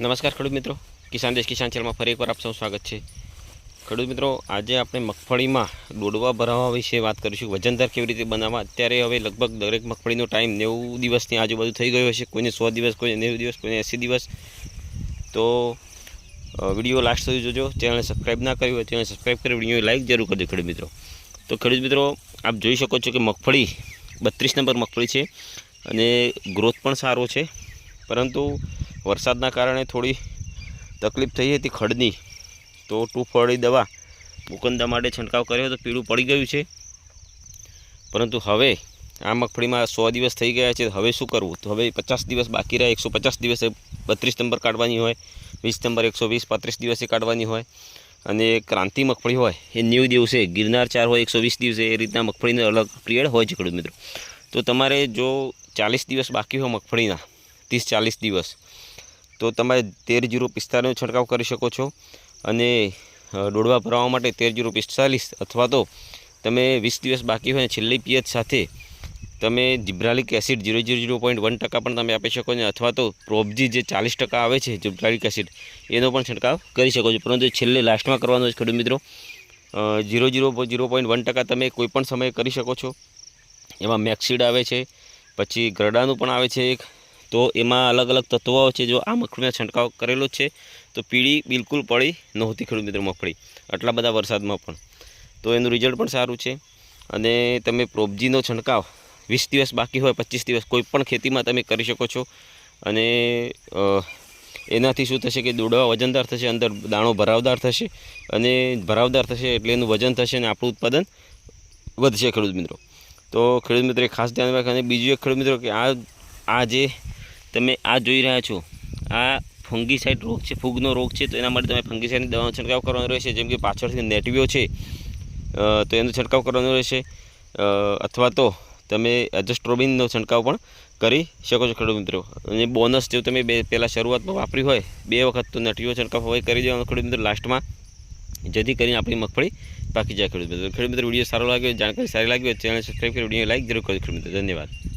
નમસ્કાર ખેડૂત મિત્રો. કિસાન દેશ કિસાન ચેનલમાં ફરી એકવાર આપ સૌ સ્વાગત છે. ખેડૂત મિત્રો, આજે આપણે મગફળીમાં ડોડવા ભરાવા વિશે વાત કરીશું. વજનદાર કેવી રીતે બનાવવા? અત્યારે હવે લગભગ દરેક મગફળીનો ટાઈમ નેવું દિવસની આજુબાજુ થઈ ગયો હશે. કોઈને સો દિવસ, કોઈને નેવું દિવસ, કોઈને એંસી દિવસ. તો વીડિયો લાસ્ટ સુધી જોજો. ચેનલને સબસ્ક્રાઈબ ના કર્યું હોય ચેનલ સબસ્ક્રાઈબ કરી વીડિયો લાઈક જરૂર કરજો ખેડૂત મિત્રો. તો ખેડૂત મિત્રો, આપ જોઈ શકો છો કે મગફળી બત્રીસ નંબર મગફળી છે અને ગ્રોથ પણ સારો છે. પરંતુ વરસાદના કારણે થોડી તકલીફ થઈ હતી ખડની. તો ટૂંફળી દવા મુકંદા માટે છંટકાવ કર્યો તો પીળું પડી ગયું છે. પરંતુ હવે આ મગફળીમાં સો દિવસ થઈ ગયા છે. હવે શું કરવું? તો હવે પચાસ દિવસ બાકી રહ્યા. એકસો પચાસ દિવસે બત્રીસ નંબર કાઢવાની હોય. વીસ નંબર એકસો વીસ પાંત્રીસ દિવસે કાઢવાની હોય. અને ક્રાંતિ મગફળી હોય. એ નેવું દિવસે, ગિરનાર ચાર હોય એકસો વીસ દિવસે. એ રીતના મગફળીનો અલગ પિરિયડ હોય છે ખેડૂત મિત્રો. તો તમારે જો ચાલીસ દિવસ બાકી હોય મગફળીના ત્રીસ ચાલીસ દિવસ. તો તમે તેર જીરો પિસ્તાલીસનો છંટકાવ કરી શકો છો અને ડોડવા ભરાવવા માટે તેર જીરો પિસ્તાલીસ અથવા તો તમે વીસ દિવસ બાકી હોય છેલ્લી પિયત સાથે તમે gibberellic acid zero zero zero point one ટકા પણ તમે આપી શકો છો અથવા તો પ્રોબજી જે ચાલીસ ટકા આવે છે જિબ્રાલિક એસિડ, એનો પણ છંટકાવ કરી શકો છો. પરંતુ છેલ્લે લાસ્ટમાં કરવાનો છે ખેડૂત મિત્રો zero zero zero point one ટકા તમે કોઈ પણ સમયે કરી શકો છો. એમાં મેક્સીડ આવે છે, પછી ગરડાનું પણ આવે છે એક તો એમાં અલગ અલગ તત્વો છે જો આ મગફળીમાં છંટકાવ કરેલો છે, તો પીળી બિલકુલ પડી નહોતી ખેડૂત મિત્રો મગફળી, આટલા બધા વરસાદમાં પણ. તો એનું રિઝલ્ટ પણ સારું છે. અને તમે પ્રોબજીનો છંટકાવ વીસ દિવસ બાકી હોય, પચીસ દિવસ કોઈ પણ ખેતીમાં તમે કરી શકો છો. અને એનાથી શું થશે કે દોડવા વજનદાર થશે, અંદર દાણો ભરાવદાર થશે, અને ભરાવદાર થશે એટલે એનું વજન થશે અને આપણું ઉત્પાદન વધશે ખેડૂત મિત્રો. તો ખેડૂત મિત્રોએ ખાસ ધ્યાન રાખે અને બીજું એક ખેડૂત મિત્રો કે આ આ જે તમે આ જોઈ રહ્યા છો. આ ફંગીસાઇડ રોગ છે, ફૂગનો રોગ છે, તો એના માટે તમે ફંગીસાઇડની દવાનો છંટકાવ કરવાનો રહેશે, જેમ કે પાછળથી નેટવીઓ છે તો એનો છંટકાવ કરવાનો રહેશે. અથવા તો તમે એજસ્ટ્રોબિનનો છંટકાવ પણ કરી શકો છો, ખેડૂત મિત્રો. અને બોનસ જો તમે બે, પહેલાં શરૂઆતમાં વાપરી હોય, બે વખત તો નટીઓ છંટકાવ હોય, કરી દેવાનો ખેડૂત મિત્રો લાસ્ટમાં. જેથી કરીને આપણી મગફળી પાકી જાય, ખેડૂત મિત્રો. ખેડૂત મિત્રો, વીડિયો સારો લાગ્યો જાણકારી સારી લાગી હોય ચેનલ સબસ્ક્રાઈબ કરી વીડિયો લાઈક જરૂર કરજો, ખેડૂત મિત્રો. ધન્યવાદ.